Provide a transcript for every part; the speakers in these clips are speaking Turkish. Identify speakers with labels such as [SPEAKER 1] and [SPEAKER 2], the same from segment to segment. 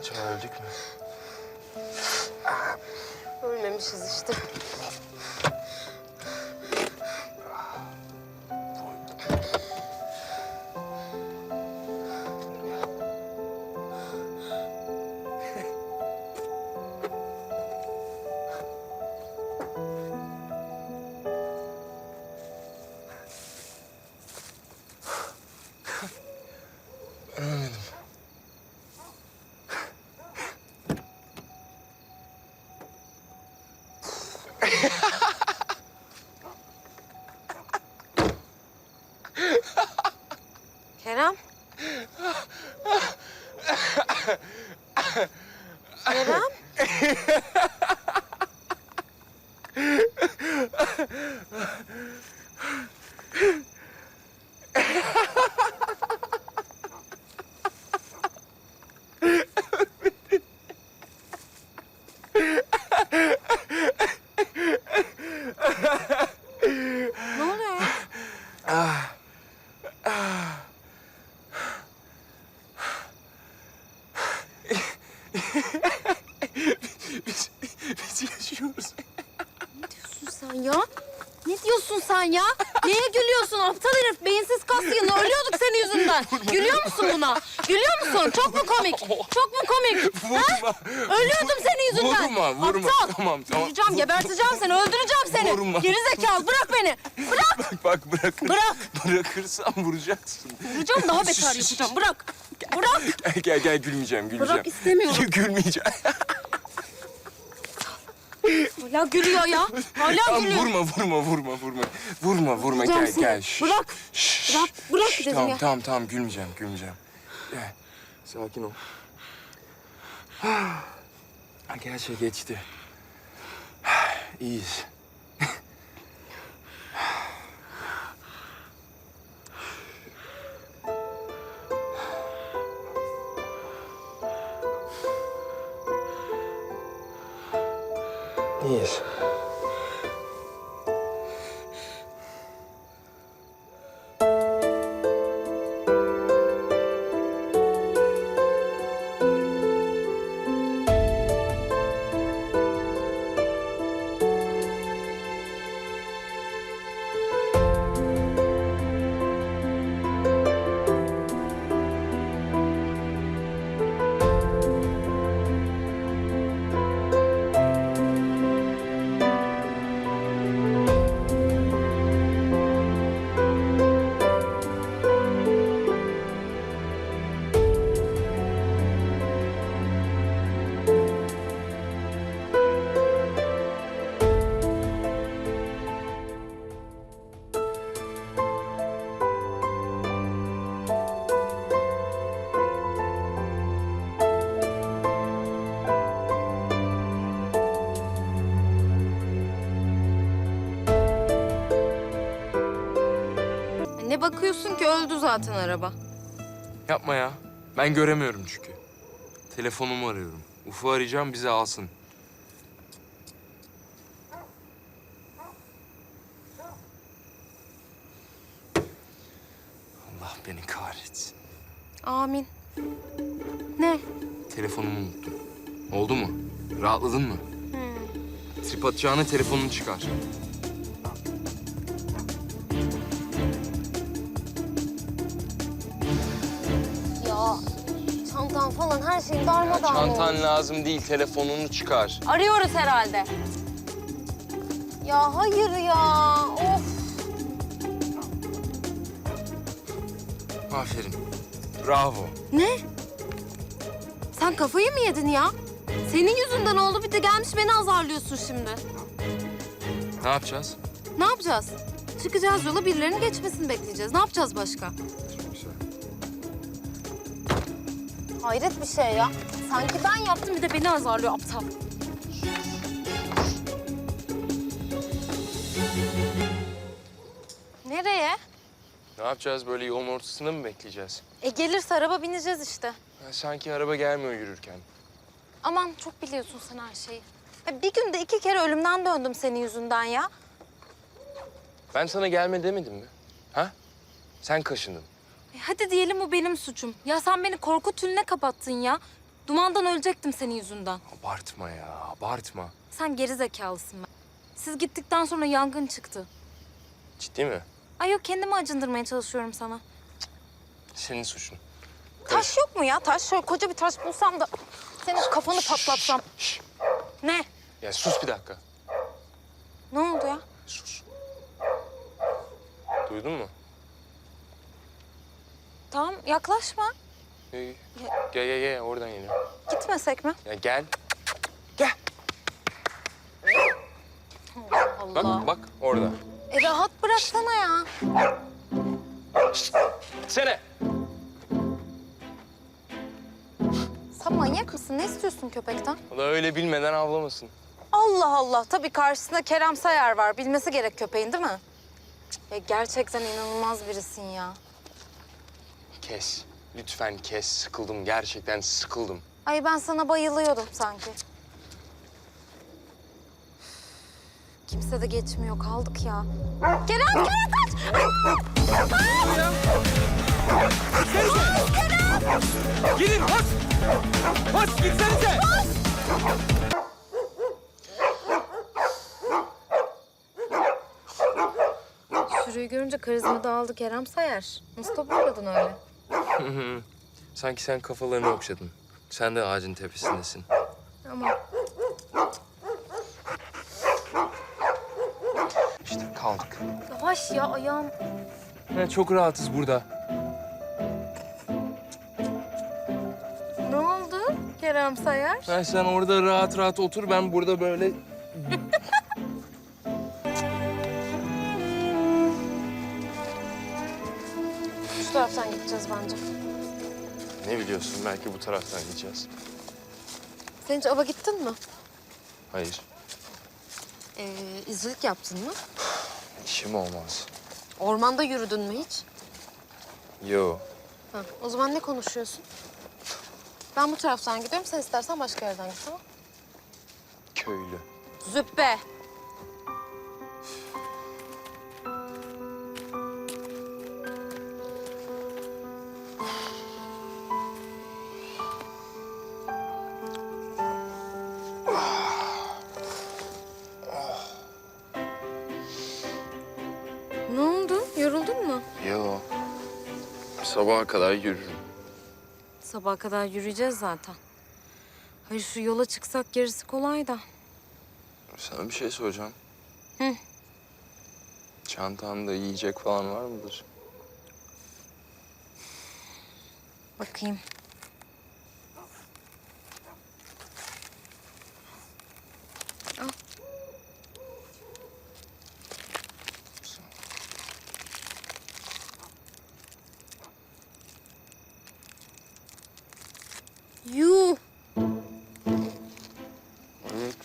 [SPEAKER 1] Acaba öldük mü?
[SPEAKER 2] Ölmemişiz işte. Ya? Ne diyorsun sen ya? Neye gülüyorsun aptal herif? Beyinsiz kas yığını. Ölüyorduk senin yüzünden. Gülüyor musun buna? Gülüyor musun? Çok mu komik? Çok mu komik?
[SPEAKER 1] Vurma.
[SPEAKER 2] Ölüyordum senin yüzünden.
[SPEAKER 1] Vurma, vurma.
[SPEAKER 2] Aptal.
[SPEAKER 1] Tamam, tamam.
[SPEAKER 2] Öldüreceğim, geberteceğim seni. Öldüreceğim seni.
[SPEAKER 1] Vurma.
[SPEAKER 2] Gerizekalı bırak beni. Bırak.
[SPEAKER 1] Bak bak bırakır.
[SPEAKER 2] Bırak.
[SPEAKER 1] Bırakırsan vuracaksın.
[SPEAKER 2] Vuracağım daha beter yapacağım. Bırak. Bırak.
[SPEAKER 1] Gel gel gel gülmeyeceğim gülmeyeceğim.
[SPEAKER 2] Bırak, istemiyorum.
[SPEAKER 1] Gülmeyeceğim.
[SPEAKER 2] Hala gülüyor ya. Hala
[SPEAKER 1] Tamam,
[SPEAKER 2] gülüyor.
[SPEAKER 1] vurma vurma vurma vurma. Vurma vurma gel
[SPEAKER 2] seni.
[SPEAKER 1] gel. Şş,
[SPEAKER 2] Bırak.
[SPEAKER 1] şş,
[SPEAKER 2] Bırak, bırak
[SPEAKER 1] şş,
[SPEAKER 2] dedim
[SPEAKER 1] tamam,
[SPEAKER 2] ya.
[SPEAKER 1] Tamam tamam gülmeyeceğim gülmeyeceğim. Gel sakin ol. Her şey geçti. İyiyiz. İyiyiz.
[SPEAKER 2] Bakıyorsun ki öldü zaten araba.
[SPEAKER 1] Yapma ya. Ben göremiyorum çünkü. Telefonumu arıyorum. Uf'u arayacağım bizi alsın. Allah beni kahretsin.
[SPEAKER 2] Amin. Ne?
[SPEAKER 1] Telefonumu unuttum. Oldu mu? Rahatladın mı? Trip atacağına telefonunu çıkar.
[SPEAKER 2] Çantan falan her şeyin darmadağın olmuş.
[SPEAKER 1] Çantan lazım değil, telefonunu çıkar.
[SPEAKER 2] Arıyoruz herhalde. Ya hayır ya. Of.
[SPEAKER 1] Aferin. Bravo.
[SPEAKER 2] Ne? Sen kafayı mı yedin ya? Senin yüzünden oldu bir de gelmiş beni azarlıyorsun şimdi.
[SPEAKER 1] Ne yapacağız?
[SPEAKER 2] Ne yapacağız? Çıkacağız yola birilerinin geçmesini bekleyeceğiz. Ne yapacağız başka? Hayret bir şey ya. Sanki ben yaptım bir de beni azarlıyor aptal. Nereye?
[SPEAKER 1] Ne yapacağız? Böyle yolun ortasında mı bekleyeceğiz?
[SPEAKER 2] E gelirse araba bineceğiz işte.
[SPEAKER 1] Ya sanki araba gelmiyor yürürken.
[SPEAKER 2] Aman çok biliyorsun sen her şeyi. Ya bir günde iki kere ölümden döndüm senin yüzünden ya.
[SPEAKER 1] Ben sana gelme demedim mi? Ha? Sen kaşındın.
[SPEAKER 2] E, hadi diyelim bu benim suçum. Ya sen beni korku tününe kapattın ya. Dumandan ölecektim senin yüzünden.
[SPEAKER 1] Abartma ya, abartma.
[SPEAKER 2] Sen geri zekalısın ben. Siz gittikten sonra yangın çıktı.
[SPEAKER 1] Ciddi mi?
[SPEAKER 2] Ay yok kendimi acındırmaya çalışıyorum sana.
[SPEAKER 1] Senin suçun.
[SPEAKER 2] Taş yok mu ya? Taş şöyle koca bir taş bulsam da senin kafanı patlatsam.
[SPEAKER 1] Şş,
[SPEAKER 2] Ne?
[SPEAKER 1] Ya sus bir dakika.
[SPEAKER 2] Ne oldu ya?
[SPEAKER 1] Sus. Duydun mu?
[SPEAKER 2] Tamam yaklaşma.
[SPEAKER 1] Gel gel gel, gel. oradan geliyor.
[SPEAKER 2] Gitmesek mi?
[SPEAKER 1] Ya gel. Gel.
[SPEAKER 2] Allah
[SPEAKER 1] Bak
[SPEAKER 2] Allah.
[SPEAKER 1] bak orada.
[SPEAKER 2] E rahat bıraksana ya.
[SPEAKER 1] Sene.
[SPEAKER 2] Sen manyak mısın? Ne istiyorsun köpekten?
[SPEAKER 1] O da öyle bilmeden avlamasın.
[SPEAKER 2] Allah Allah. Tabii karşısında Kerem Sayar var. Bilmesi gerek köpeğin değil mi? Ya gerçekten inanılmaz birisin ya.
[SPEAKER 1] Kes. Lütfen kes. Sıkıldım. Gerçekten sıkıldım.
[SPEAKER 2] Ay ben sana bayılıyorum sanki. Kimse de geçmiyor. Kaldık ya. Kerem, Kerem kaç!
[SPEAKER 3] Gidin koş! Koş gitsenize!
[SPEAKER 2] Sürüyü görünce karizma dağıldı Kerem Sayar. Nasıl toparladın öyle?
[SPEAKER 1] Sanki sen kafalarını okşadın. Sen de ağacın tepesindesin.
[SPEAKER 2] Ama
[SPEAKER 1] İşte kaldık.
[SPEAKER 2] yavaş ya ayağım.
[SPEAKER 1] Ha, çok rahatız burada.
[SPEAKER 2] Ne oldu Kerem Sayar?
[SPEAKER 1] Ha, sen orada rahat rahat otur. Ben burada böyle... biliyorsun? Belki bu taraftan gideceğiz.
[SPEAKER 2] Sen hiç ava gittin mi?
[SPEAKER 1] Hayır.
[SPEAKER 2] Ee, izcilik yaptın mı?
[SPEAKER 1] İşim olmaz.
[SPEAKER 2] Ormanda yürüdün mü hiç?
[SPEAKER 1] Yo.
[SPEAKER 2] Ha, o zaman ne konuşuyorsun? Ben bu taraftan gidiyorum. Sen istersen başka yerden git tamam
[SPEAKER 1] Köylü.
[SPEAKER 2] Züppe.
[SPEAKER 1] Sabaha kadar yürürüm.
[SPEAKER 2] Sabaha kadar yürüyeceğiz zaten. Hayır şu yola çıksak gerisi kolay da.
[SPEAKER 1] Sana bir şey soracağım.
[SPEAKER 2] Hı.
[SPEAKER 1] Çantanda yiyecek falan var mıdır?
[SPEAKER 2] Bakayım.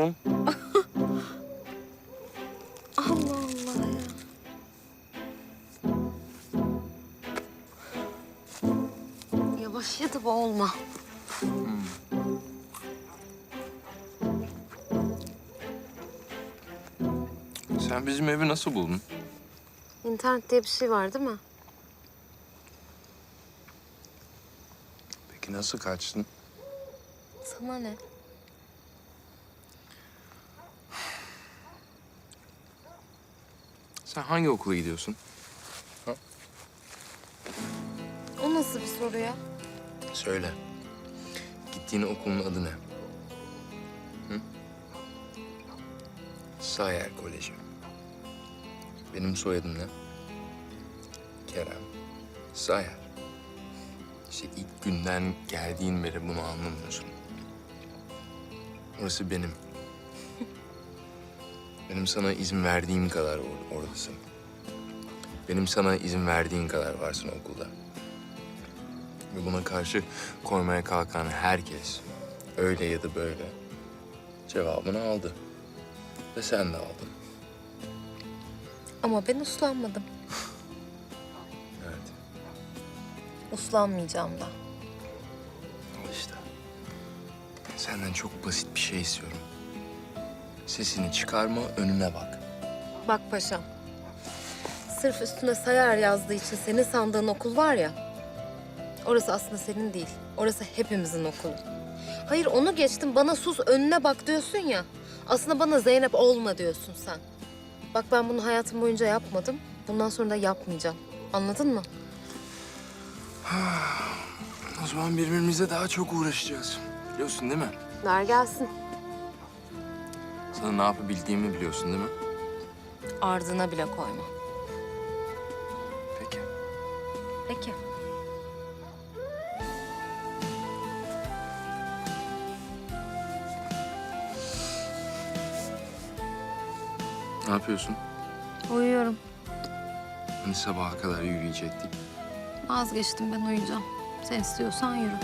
[SPEAKER 1] Unuttum.
[SPEAKER 2] Allah Allah ya. Yavaş yedi boğulma.
[SPEAKER 1] Sen bizim evi nasıl buldun?
[SPEAKER 2] İnternet diye bir şey var değil mi?
[SPEAKER 1] Peki nasıl kaçtın?
[SPEAKER 2] Sana ne?
[SPEAKER 1] Sen hangi okula gidiyorsun?
[SPEAKER 2] O nasıl bir soru ya?
[SPEAKER 1] Söyle. Gittiğin okulun adı ne? Hı? Sayer Koleji. Benim soyadım ne? Kerem Sayer. İşte ilk günden geldiğin beri bunu anlamıyorsun. Orası benim. Benim sana izin verdiğim kadar or- oradasın. Benim sana izin verdiğin kadar varsın okulda. Ve buna karşı koymaya kalkan herkes öyle ya da böyle cevabını aldı. Ve sen de aldın.
[SPEAKER 2] Ama ben uslanmadım.
[SPEAKER 1] Evet.
[SPEAKER 2] Uslanmayacağım da.
[SPEAKER 1] Al işte. Senden çok basit bir şey istiyorum. Sesini çıkarma, önüne bak.
[SPEAKER 2] Bak paşam. Sırf üstüne sayar yazdığı için senin sandığın okul var ya. Orası aslında senin değil. Orası hepimizin okulu. Hayır onu geçtim bana sus önüne bak diyorsun ya. Aslında bana Zeynep olma diyorsun sen. Bak ben bunu hayatım boyunca yapmadım. Bundan sonra da yapmayacağım. Anladın mı?
[SPEAKER 1] O zaman birbirimizle daha çok uğraşacağız. Biliyorsun değil mi?
[SPEAKER 2] Ver gelsin.
[SPEAKER 1] Sana ne yapabildiğimi biliyorsun değil mi?
[SPEAKER 2] Ardına bile koyma.
[SPEAKER 1] Peki.
[SPEAKER 2] Peki.
[SPEAKER 1] Ne yapıyorsun?
[SPEAKER 2] Uyuyorum.
[SPEAKER 1] Hani sabaha kadar yürüyecektik.
[SPEAKER 2] Vazgeçtim ben uyuyacağım. Sen istiyorsan yürü.